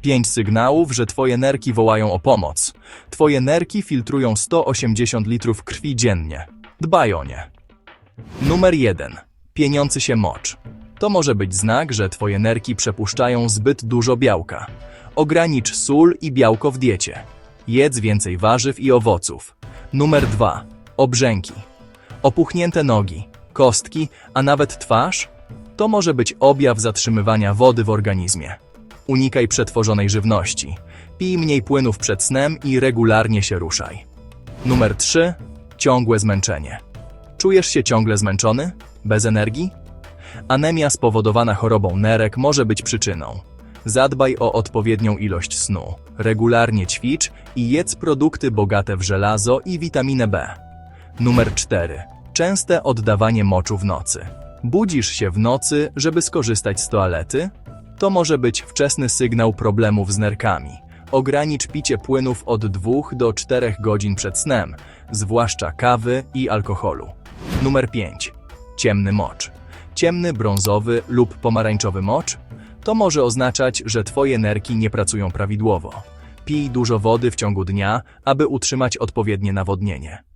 Pięć sygnałów, że twoje nerki wołają o pomoc. Twoje nerki filtrują 180 litrów krwi dziennie. Dbaj o nie. Numer 1. Pieniący się mocz. To może być znak, że twoje nerki przepuszczają zbyt dużo białka. Ogranicz sól i białko w diecie. Jedz więcej warzyw i owoców. Numer 2. Obrzęki. Opuchnięte nogi, kostki, a nawet twarz? To może być objaw zatrzymywania wody w organizmie. Unikaj przetworzonej żywności. Pij mniej płynów przed snem i regularnie się ruszaj. Numer 3. Ciągłe zmęczenie. Czujesz się ciągle zmęczony? Bez energii? Anemia spowodowana chorobą nerek może być przyczyną. Zadbaj o odpowiednią ilość snu. Regularnie ćwicz i jedz produkty bogate w żelazo i witaminę B. Numer 4. Częste oddawanie moczu w nocy. Budzisz się w nocy, żeby skorzystać z toalety? To może być wczesny sygnał problemów z nerkami. Ogranicz picie płynów od 2 do 4 godzin przed snem, zwłaszcza kawy i alkoholu. Numer 5. Ciemny mocz. Ciemny, brązowy lub pomarańczowy mocz? To może oznaczać, że twoje nerki nie pracują prawidłowo. Pij dużo wody w ciągu dnia, aby utrzymać odpowiednie nawodnienie.